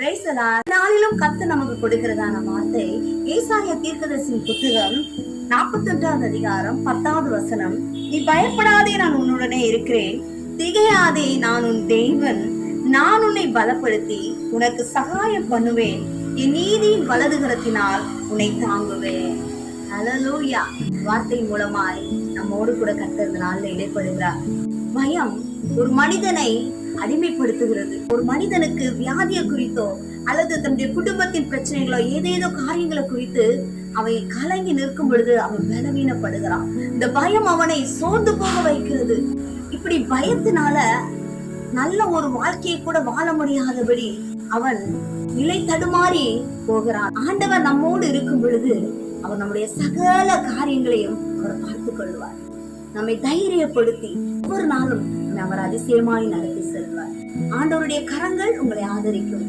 நாளிலும் கத்து நமக்கு கொடுக்கிறதான வார்த்தை. ஏசாய தீர்க்கதரிசின் புத்தகம் நாற்பத்தி ஒன்றாவது அதிகாரம் பத்தாவது வசனம். நீ பயப்படாதே நான் உன்னுடனே இருக்கிறேன். திகையாதே நான் உன் தேவன். நான் உன்னை பலப்படுத்தி உனக்கு சகாயம் பண்ணுவேன். என் நீதியின் வலதுகரத்தினால் உன்னை தாங்குவேன். ஹalleluya வார்த்தை மூலமாய் நம்மோடு கூட கத்திருந்த நாளில் இடைப்படுகிறார். பயம் ஒரு மனிதனை அடிமைப்படுத்துகிறது. ஒரு மனிதனுக்கு வியாதியை குறித்தோ அல்லது தன்னுடைய குடும்பத்தின் பிரச்சனைகளோ ஏதேதோ காரியங்களை குறித்து அவை கலங்கி நிற்கும் பொழுது அவன் பலவீனப்படுகிறான். இந்த பயம் அவனை சோர்ந்து போக வைக்கிறது. இப்படி பயத்தினால நல்ல ஒரு வாழ்க்கையை கூட வாழ முடியாதபடி அவன் நிலை தடுமாறி போகிறான். ஆண்டவர் நம்மோடு இருக்கும் பொழுது அவர் நம்முடைய சகல காரியங்களையும் அவர் பார்த்துக் கொள்வார். நம்மை தைரியப்படுத்தி ஒவ்வொரு நாளும் அவர் அதிசயமாய் நடத்தி செல்வார். ஆண்டவருடைய கரங்கள் உங்களை ஆதரிக்கும்.